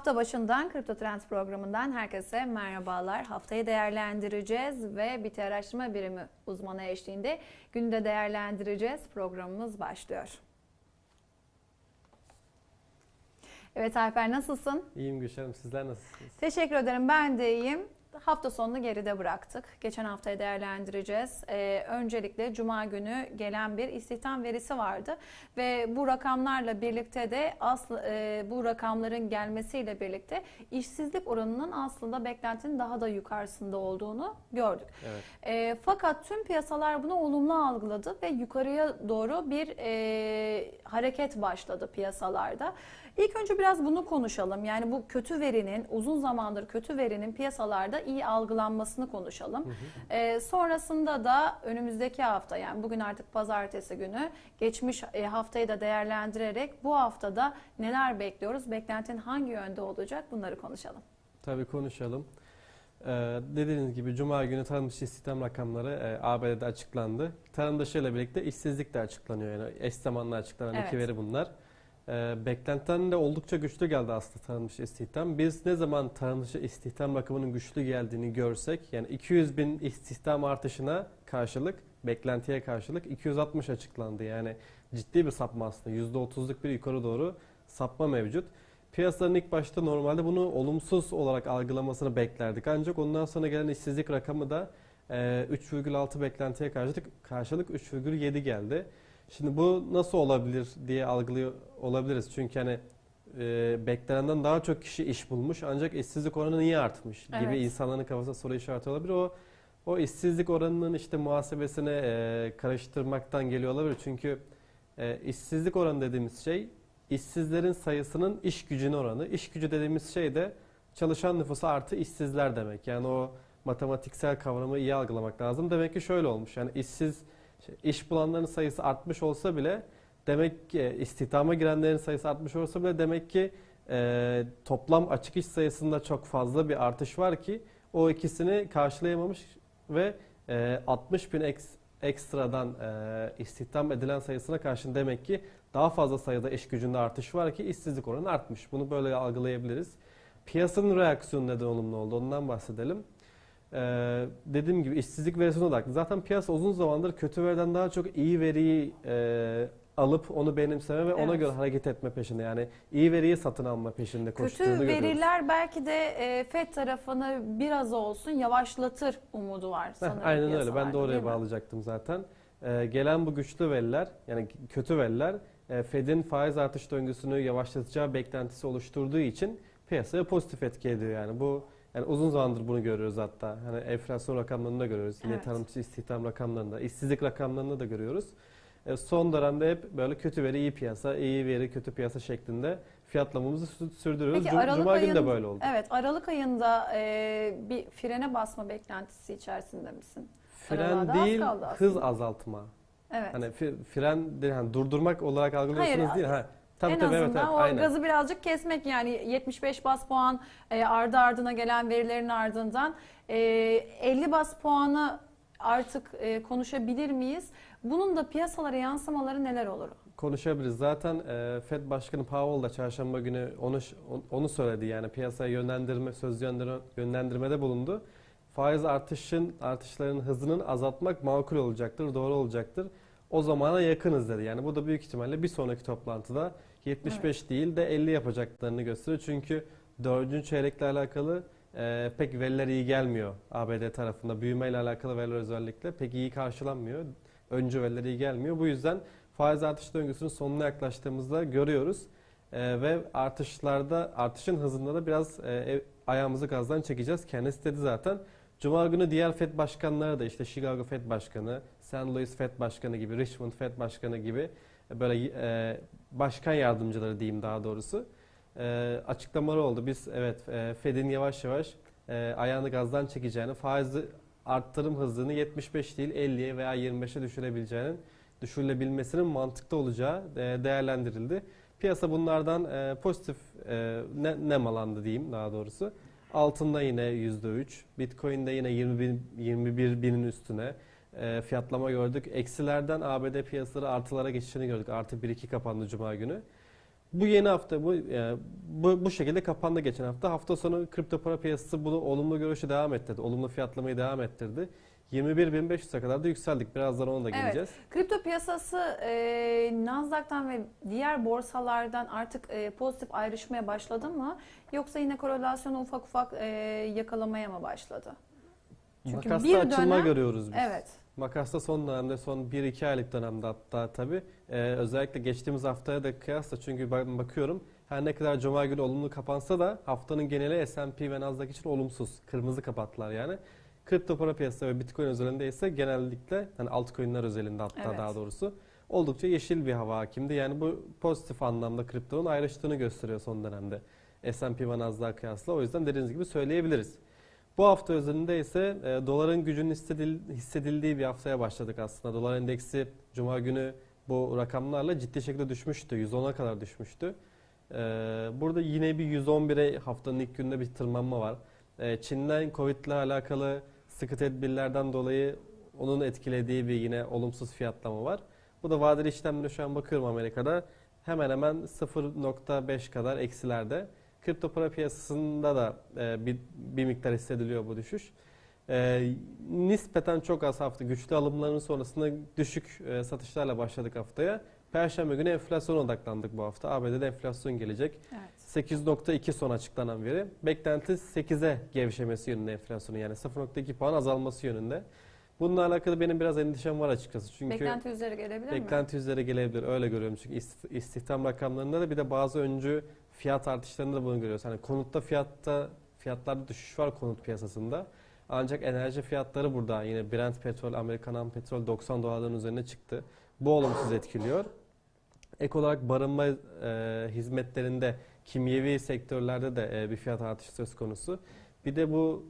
Hafta başından Kripto Trends programından herkese merhabalar. Haftayı değerlendireceğiz ve BT Araştırma Birimi uzmanı eşliğinde günü de değerlendireceğiz. Programımız başlıyor. Evet Alper nasılsın? İyiyim Gülşen'im sizler nasılsınız? Teşekkür ederim ben de iyiyim. Hafta sonunu geride bıraktık. Geçen haftayı değerlendireceğiz. Ee, öncelikle Cuma günü gelen bir istihdam verisi vardı ve bu rakamlarla birlikte de aslı e, bu rakamların gelmesiyle birlikte işsizlik oranının aslında beklentinin daha da yukarısında olduğunu gördük. Evet. E, fakat tüm piyasalar bunu olumlu algıladı ve yukarıya doğru bir e, hareket başladı piyasalarda. İlk önce biraz bunu konuşalım. Yani bu kötü verinin, uzun zamandır kötü verinin piyasalarda iyi algılanmasını konuşalım. Hı hı. Ee, sonrasında da önümüzdeki hafta yani bugün artık pazartesi günü geçmiş e, haftayı da değerlendirerek bu haftada neler bekliyoruz? Beklentinin hangi yönde olacak? Bunları konuşalım. Tabii konuşalım. Ee, dediğiniz gibi Cuma günü tarım dışı istihdam rakamları e, ABD'de açıklandı. Tarım dışı ile birlikte işsizlik de açıklanıyor. Yani eş zamanlı açıklanan Evet. iki veri bunlar. Ee, beklentiden de oldukça güçlü geldi aslında tarım dışı istihdam. Biz ne zaman tarım dışı istihdam rakamının güçlü geldiğini görsek yani 200 bin istihdam artışına karşılık beklentiye karşılık 260 açıklandı. Yani ciddi bir sapma aslında. %30'luk bir yukarı doğru sapma mevcut. Piyasaların ilk başta normalde bunu olumsuz olarak algılamasını beklerdik. Ancak ondan sonra gelen işsizlik rakamı da e, 3,6 beklentiye karşılık, karşılık 3,7 geldi. Şimdi bu nasıl olabilir diye algılıyor olabiliriz. Çünkü hani e, beklenenden daha çok kişi iş bulmuş ancak işsizlik oranı niye artmış gibi Evet. insanların kafasında soru işareti olabilir. O o işsizlik oranının işte muhasebesine e, karıştırmaktan geliyor olabilir. Çünkü e, işsizlik oranı dediğimiz şey işsizlerin sayısının iş gücüne oranı. İş gücü dediğimiz şey de çalışan nüfusu artı işsizler demek. Yani o matematiksel kavramı iyi algılamak lazım. Demek ki şöyle olmuş. Yani işsiz iş bulanların sayısı artmış olsa bile demek ki istihdama girenlerin sayısı artmış olsa bile demek ki e, toplam açık iş sayısında çok fazla bir artış var ki o ikisini karşılayamamış ve e, 60 bin eks- ekstradan e, istihdam edilen sayısına karşın demek ki daha fazla sayıda iş gücünde artış var ki işsizlik oranı artmış. Bunu böyle algılayabiliriz. Piyasanın reaksiyonu neden olumlu oldu ondan bahsedelim. Ee, dediğim gibi işsizlik verisine odaklı. Zaten piyasa uzun zamandır kötü veriden daha çok iyi veriyi e, alıp onu benimseme ve ona Evet. göre hareket etme peşinde. Yani iyi veriyi satın alma peşinde koştuğunu Kötü görüyoruz. veriler belki de e, FED tarafını biraz olsun yavaşlatır umudu var Heh, sanırım aynen öyle. Ben piyasalarda, de oraya mi? bağlayacaktım zaten. Ee, gelen bu güçlü veriler, yani kötü veriler, e, Fed'in faiz artış döngüsünü yavaşlatacağı beklentisi oluşturduğu için piyasaya pozitif etki ediyor. Yani bu yani uzun zamandır bunu görüyoruz hatta. Hani enflasyon rakamlarında görüyoruz. Yine Evet. tarımcı istihdam rakamlarında, işsizlik rakamlarında da görüyoruz. E, son dönemde hep böyle kötü veri iyi piyasa, iyi veri kötü piyasa şeklinde fiyatlamamızı sü- sürdürüyoruz. Peki, Aralık Cuma günü de ayın- böyle oldu. Evet Aralık ayında e, bir frene basma beklentisi içerisinde misin? Fren Aralığa az değil, kaldı hız azaltma. Evet. Hani fren hani durdurmak olarak algılıyorsunuz Hayır, değil. Ha. Tabii en tabii evet, azından evet o aynen. gazı birazcık kesmek yani 75 bas puan e, ardı ardına gelen verilerin ardından e, 50 bas puanı artık e, konuşabilir miyiz? Bunun da piyasalara yansımaları neler olur? Konuşabiliriz. Zaten e, Fed Başkanı Powell da çarşamba günü onu onu söyledi. Yani piyasaya yönlendirme söz yönlendirme, yönlendirmede bulundu. Faiz artışın artışların hızının azaltmak makul olacaktır, doğru olacaktır. O zamana yakınız dedi. Yani bu da büyük ihtimalle bir sonraki toplantıda 75 değil de 50 yapacaklarını gösteriyor. Çünkü dördüncü çeyrekle alakalı e, pek veriler iyi gelmiyor ABD tarafında. Büyümeyle alakalı veriler özellikle pek iyi karşılanmıyor. Öncü veriler iyi gelmiyor. Bu yüzden faiz artış döngüsünün sonuna yaklaştığımızda görüyoruz. E, ve artışlarda artışın hızında da biraz e, ayağımızı gazdan çekeceğiz. Kendisi dedi zaten. Cuma günü diğer FED başkanları da işte Chicago FED başkanı, St. Louis FED başkanı gibi, Richmond FED başkanı gibi böyle e, başkan yardımcıları diyeyim daha doğrusu e, açıklamaları oldu. Biz evet e, Fed'in yavaş yavaş e, ayağını gazdan çekeceğini, faizi arttırım hızını 75 değil 50'ye veya 25'e düşürebileceğinin düşürülebilmesinin mantıklı olacağı e, değerlendirildi. Piyasa bunlardan e, pozitif e, ne, nemalandı diyeyim daha doğrusu. Altında yine %3, Bitcoin'de yine 20 bin, 21 binin üstüne e, fiyatlama gördük. Eksilerden ABD piyasaları artılara geçişini gördük. Artı 1-2 kapandı Cuma günü. Bu yeni hafta bu e, bu, bu şekilde kapandı geçen hafta. Hafta sonu kripto para piyasası bunu olumlu görüşü devam ettirdi. Olumlu fiyatlamayı devam ettirdi. 21.500'e kadar da yükseldik. Birazdan ona da Evet. geleceğiz. Kripto piyasası e, Nasdaq'tan ve diğer borsalardan artık e, pozitif ayrışmaya başladı mı? Yoksa yine korelasyonu ufak ufak e, yakalamaya mı başladı? Çünkü Makasta bir açılma dönem- görüyoruz biz. Evet. Makasta son dönemde son 1-2 aylık dönemde hatta tabii e, özellikle geçtiğimiz haftaya da kıyasla çünkü bakıyorum her ne kadar cuma günü olumlu kapansa da haftanın geneli S&P ve Nasdaq için olumsuz. Kırmızı kapattılar yani. Kripto para piyasası ve Bitcoin özelinde ise genellikle hani altcoin'ler özelinde hatta Evet. daha doğrusu oldukça yeşil bir hava hakimdi. Yani bu pozitif anlamda kriptonun ayrıştığını gösteriyor son dönemde. S&P ve Nasdaq kıyasla. O yüzden dediğiniz gibi söyleyebiliriz. Bu hafta özelinde ise e, doların gücünün hissedil- hissedildiği bir haftaya başladık aslında. Dolar endeksi cuma günü bu rakamlarla ciddi şekilde düşmüştü. 110'a kadar düşmüştü. E, burada yine bir 111'e haftanın ilk gününde bir tırmanma var. E, Çin'den Covid ile alakalı sıkı tedbirlerden dolayı onun etkilediği bir yine olumsuz fiyatlama var. Bu da vadeli işlemlere şu an bakıyorum Amerika'da hemen hemen 0.5 kadar eksilerde. Kripto para piyasasında da e, bir, bir miktar hissediliyor bu düşüş. E, nispeten çok az hafta güçlü alımların sonrasında düşük e, satışlarla başladık haftaya. Perşembe günü enflasyona odaklandık bu hafta. ABD'de enflasyon gelecek. Evet. 8.2 son açıklanan veri. Beklenti 8'e gevşemesi yönünde enflasyonun yani 0.2 puan azalması yönünde. Bununla alakalı benim biraz endişem var açıkçası. Çünkü Beklenti üzeri gelebilir mi? Beklenti üzeri gelebilir öyle görüyorum çünkü ist- istihdam rakamlarında da bir de bazı öncü fiyat artışlarında da bunu görüyoruz. Hani konutta fiyatta fiyatlarda düşüş var konut piyasasında. Ancak enerji fiyatları burada yine Brent petrol, Amerikan petrol 90 dolarların üzerine çıktı. Bu olumsuz etkiliyor. Ek olarak barınma e, hizmetlerinde kimyevi sektörlerde de e, bir fiyat artışı söz konusu. Bir de bu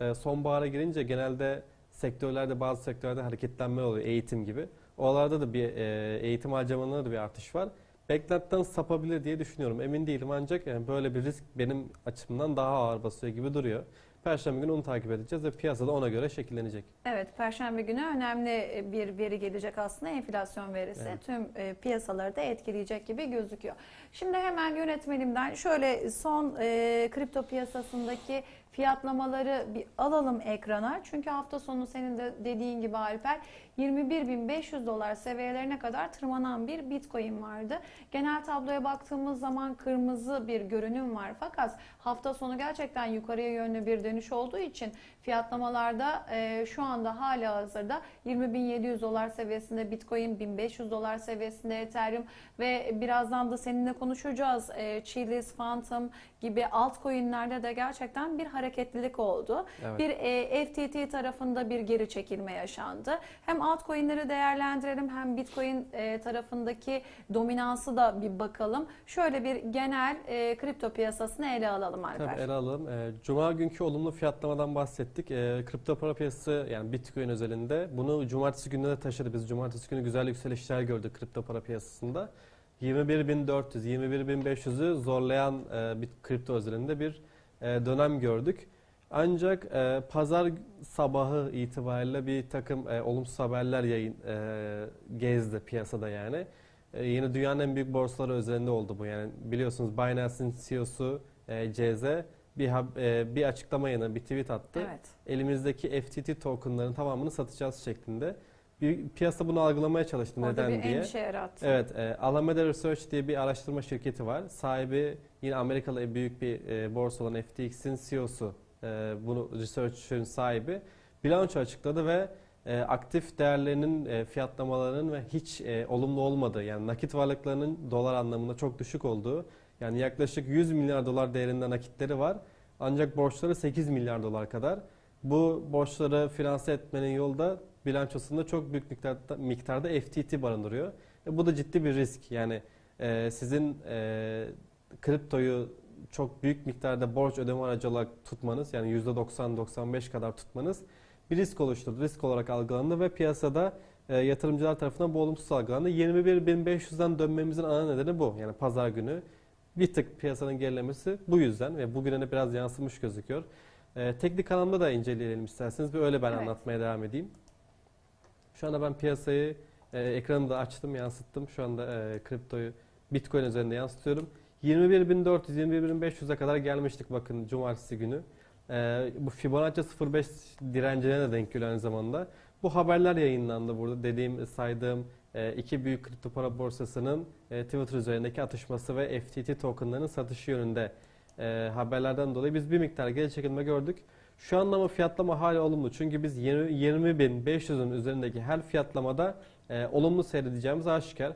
e, sonbahara girince genelde sektörlerde bazı sektörlerde hareketlenme oluyor eğitim gibi. Oralarda da bir e, eğitim harcamalarında da bir artış var. Beklentiden sapabilir diye düşünüyorum. Emin değilim ancak yani böyle bir risk benim açımdan daha ağır basıyor gibi duruyor. Perşembe günü onu takip edeceğiz ve piyasada ona göre şekillenecek. Evet, Perşembe günü önemli bir veri gelecek aslında enflasyon verisi. Evet. Tüm e, piyasaları da etkileyecek gibi gözüküyor. Şimdi hemen yönetmenimden şöyle son e, kripto piyasasındaki fiyatlamaları bir alalım ekrana. Çünkü hafta sonu senin de dediğin gibi Alper 21.500 dolar seviyelerine kadar tırmanan bir Bitcoin vardı. Genel tabloya baktığımız zaman kırmızı bir görünüm var. Fakat hafta sonu gerçekten yukarıya yönlü bir dönüş olduğu için fiyatlamalarda e, şu anda hala hazırda 20.700 dolar seviyesinde Bitcoin, 1500 dolar seviyesinde Ethereum ve birazdan da seninle konuşacağız. E, Chiliz, Phantom gibi altcoin'lerde de gerçekten bir hareketlilik oldu. Evet. Bir e, FTT tarafında bir geri çekilme yaşandı. Hem altcoin'leri değerlendirelim hem Bitcoin e, tarafındaki dominansı da bir bakalım. Şöyle bir genel e, kripto piyasasını ele alalım Alper. Tabii ele alalım. Ee, Cuma günkü olumlu fiyatlamadan bahsettik. Ee, kripto para piyasası yani Bitcoin özelinde bunu cumartesi gününe de taşıdı. Biz cumartesi günü güzel yükselişler gördük kripto para piyasasında. 21.400, 21.500'ü zorlayan e, bir kripto özelinde bir e, dönem gördük. Ancak e, pazar sabahı itibariyle bir takım e, olumsuz haberler yayın e, gezdi piyasada yani. E, yine dünyanın en büyük borsaları özelinde oldu bu. Yani biliyorsunuz Binance'in CEO'su e, CZ bir e, bir açıklama yanı bir tweet attı. Evet. Elimizdeki FTT tokenların tamamını satacağız şeklinde. Bir piyasa bunu algılamaya çalıştı Orada neden bir diye. endişe yarattı. Evet, e, Alameda Research diye bir araştırma şirketi var. Sahibi yine Amerikalı büyük bir e, borsa olan FTX'in CEO'su. E, bunu Research'ın sahibi bilanço açıkladı ve e, aktif değerlerinin e, fiyatlamalarının ve hiç e, olumlu olmadığı yani nakit varlıklarının dolar anlamında çok düşük olduğu yani yaklaşık 100 milyar dolar değerinde nakitleri var. Ancak borçları 8 milyar dolar kadar. Bu borçları finanse etmenin yolu da bilançosunda çok büyük miktarda, miktarda FTT barındırıyor. E, bu da ciddi bir risk. Yani e, sizin e, kriptoyu çok büyük miktarda borç ödeme aracı olarak tutmanız yani %90-95 kadar tutmanız bir risk oluşturdu. Risk olarak algılandı ve piyasada e, yatırımcılar tarafından bu olumsuz algılandı. 21.500'den dönmemizin ana nedeni bu. Yani pazar günü bir tık piyasanın gerilemesi bu yüzden ve bugüne de biraz yansımış gözüküyor. E, teknik anlamda da inceleyelim isterseniz. Bir öyle ben Evet. anlatmaya devam edeyim. Şu anda ben piyasayı e, ekranı da açtım, yansıttım. Şu anda e, kriptoyu Bitcoin üzerinde yansıtıyorum. 21.400-21.500'e kadar gelmiştik bakın cumartesi günü. Ee, bu Fibonacci 05 direncine de denk geliyor aynı zamanda. Bu haberler yayınlandı burada dediğim saydığım e, iki büyük kripto para borsasının e, Twitter üzerindeki atışması ve FTT tokenlarının satışı yönünde e, haberlerden dolayı biz bir miktar geri çekilme gördük. Şu anda ama fiyatlama hala olumlu. Çünkü biz 20.500'ün üzerindeki her fiyatlamada olumlu seyredeceğimiz aşikar.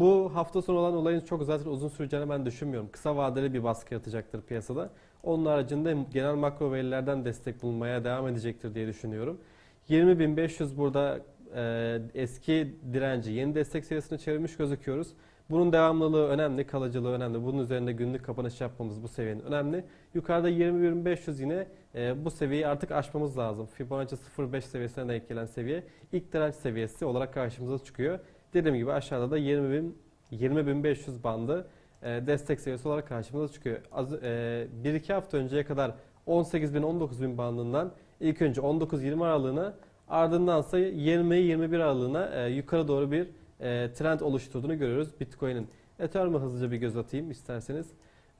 Bu hafta sonu olan olayın çok zaten uzun süreceğini ben düşünmüyorum. Kısa vadeli bir baskı yatacaktır piyasada. Onun haricinde genel makro verilerden destek bulmaya devam edecektir diye düşünüyorum. 20.500 burada e, eski direnci yeni destek seviyesine çevirmiş gözüküyoruz. Bunun devamlılığı önemli, kalıcılığı önemli. Bunun üzerinde günlük kapanış yapmamız bu seviyenin önemli. Yukarıda 20.500 yine e, bu seviyeyi artık aşmamız lazım. Fibonacci 0.5 seviyesine denk gelen seviye ilk direnç seviyesi olarak karşımıza çıkıyor. Dediğim gibi aşağıda da 20.000 20.500 bandı e, destek seviyesi olarak karşımıza çıkıyor. Az, e, 1-2 hafta önceye kadar 18.000 19.000 bandından ilk önce 19-20 aralığına ardından ise 20-21 aralığına e, yukarı doğru bir e, trend oluşturduğunu görüyoruz Bitcoin'in. Ethereum'a hızlıca bir göz atayım isterseniz.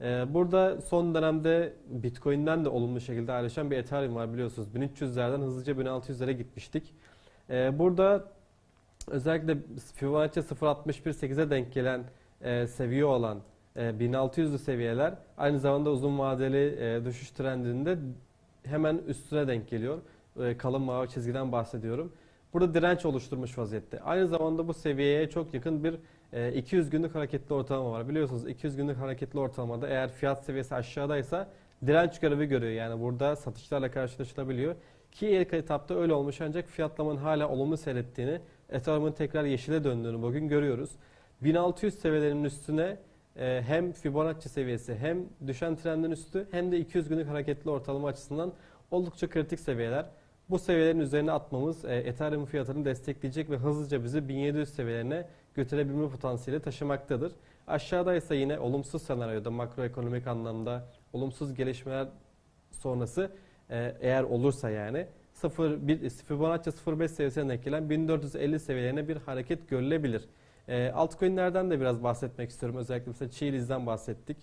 E, burada son dönemde Bitcoin'den de olumlu şekilde ayrışan bir Ethereum var biliyorsunuz. 1300'lerden hızlıca 1600'lere gitmiştik. E, burada özellikle Fibonacci 0.61.8'e denk gelen e, seviye olan e, 1600'lü seviyeler aynı zamanda uzun vadeli e, düşüş trendinde hemen üstüne denk geliyor. E, kalın mavi çizgiden bahsediyorum. Burada direnç oluşturmuş vaziyette. Aynı zamanda bu seviyeye çok yakın bir e, 200 günlük hareketli ortalama var. Biliyorsunuz 200 günlük hareketli ortalamada eğer fiyat seviyesi aşağıdaysa direnç görevi görüyor. Yani burada satışlarla karşılaşılabiliyor. Ki ilk etapta öyle olmuş ancak fiyatlamanın hala olumlu seyrettiğini, Ethereum'un tekrar yeşile döndüğünü bugün görüyoruz. 1600 seviyelerinin üstüne e, hem Fibonacci seviyesi hem düşen trendin üstü hem de 200 günlük hareketli ortalama açısından oldukça kritik seviyeler. Bu seviyelerin üzerine atmamız e, Ethereum fiyatını destekleyecek ve hızlıca bizi 1700 seviyelerine götürebilme potansiyeli taşımaktadır. Aşağıda ise yine olumsuz senaryoda makroekonomik anlamda olumsuz gelişmeler sonrası e, eğer olursa yani 0 bir Fibonacci 0.5 seviyesine denk gelen 1450 seviyelerine bir hareket görülebilir. E, altcoin'lerden de biraz bahsetmek istiyorum. Özellikle mesela Chiliz'den bahsettik.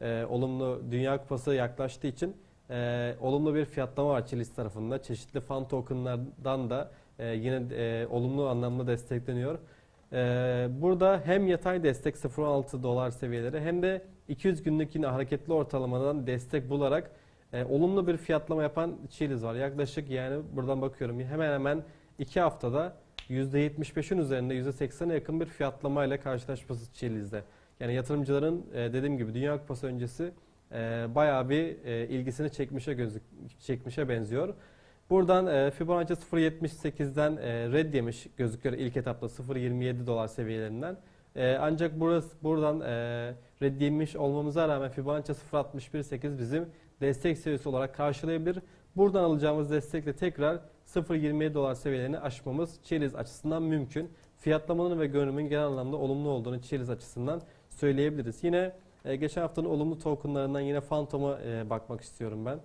E, olumlu Dünya Kupası yaklaştığı için e, olumlu bir fiyatlama var Chiliz tarafında. Çeşitli fan tokenlardan da e, yine e, olumlu anlamda destekleniyor. E, burada hem yatay destek 0.6 dolar seviyeleri hem de 200 günlük yine hareketli ortalamadan destek bularak e, olumlu bir fiyatlama yapan Chiliz var. Yaklaşık yani buradan bakıyorum hemen hemen 2 haftada %75'in üzerinde %80'e yakın bir fiyatlamayla karşılaşması Chiliz'de. Yani yatırımcıların e, dediğim gibi Dünya Kupası öncesi e, bayağı bir e, ilgisini çekmişe gözük çekmişe benziyor. Buradan e, Fibonacci 0.78'den e, red yemiş gözüküyor ilk etapta 0.27 dolar seviyelerinden. E, ancak burası buradan e, red yemiş olmamıza rağmen Fibonacci 0.61.8 bizim destek seviyesi olarak karşılayabilir. Buradan alacağımız destekle tekrar 0.27 dolar seviyelerini aşmamız Chiliz açısından mümkün. Fiyatlamanın ve görünümün genel anlamda olumlu olduğunu Chiliz açısından söyleyebiliriz. Yine e, geçen haftanın olumlu tokenlarından yine Phantom'a e, bakmak istiyorum ben.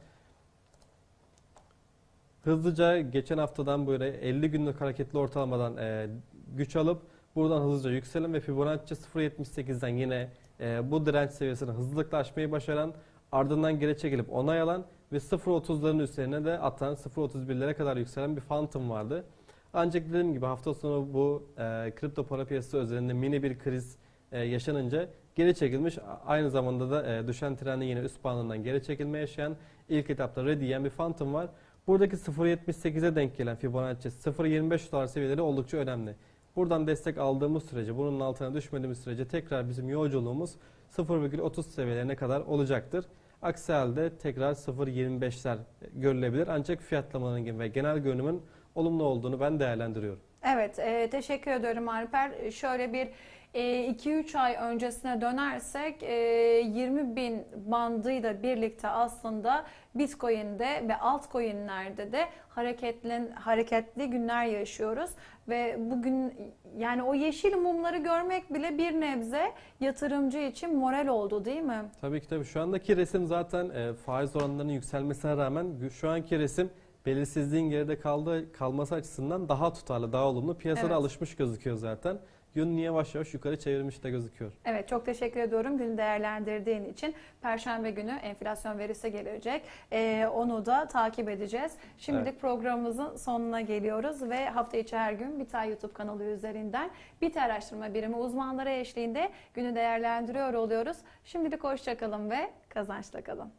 Hızlıca geçen haftadan böyle 50 günlük hareketli ortalamadan e, güç alıp buradan hızlıca yükselen ve Fibonacci 0.78'den yine e, bu direnç seviyesini hızlılıkla aşmayı başaran ardından geri çekilip onay alan ve 0.30'ların üzerine de atan 0.31'lere kadar yükselen bir Phantom vardı. Ancak dediğim gibi hafta sonu bu e, kripto para piyasası üzerinde mini bir kriz e, yaşanınca geri çekilmiş. Aynı zamanda da e, düşen trendi yine üst bandından geri çekilme yaşayan ilk etapta ready yiyen bir Phantom var. Buradaki 0.78'e denk gelen Fibonacci 0.25 dolar seviyeleri oldukça önemli. Buradan destek aldığımız sürece, bunun altına düşmediğimiz sürece tekrar bizim yolculuğumuz 0,30 seviyelerine kadar olacaktır. Aksi halde tekrar 0.25'ler görülebilir. Ancak fiyatlamanın ve genel görünümün olumlu olduğunu ben değerlendiriyorum. Evet, e, teşekkür ederim Alper. Şöyle bir 2-3 ay öncesine dönersek 20 bin bandıyla birlikte aslında Bitcoin'de ve altcoin'lerde de hareketli, hareketli günler yaşıyoruz. Ve bugün yani o yeşil mumları görmek bile bir nebze yatırımcı için moral oldu değil mi? Tabii ki tabii. Şu andaki resim zaten e, faiz oranlarının yükselmesine rağmen şu anki resim belirsizliğin geride kaldığı kalması açısından daha tutarlı, daha olumlu. Piyasada Evet. alışmış gözüküyor zaten. Yönünü yavaş yavaş yukarı çevirmiş de gözüküyor. Evet çok teşekkür ediyorum günü değerlendirdiğin için. Perşembe günü enflasyon verisi gelecek. Ee, onu da takip edeceğiz. Şimdilik programımızın sonuna geliyoruz ve hafta içi her gün Biter YouTube kanalı üzerinden Biter Araştırma Birimi uzmanları eşliğinde günü değerlendiriyor oluyoruz. Şimdilik hoşçakalın ve kazançla kalın.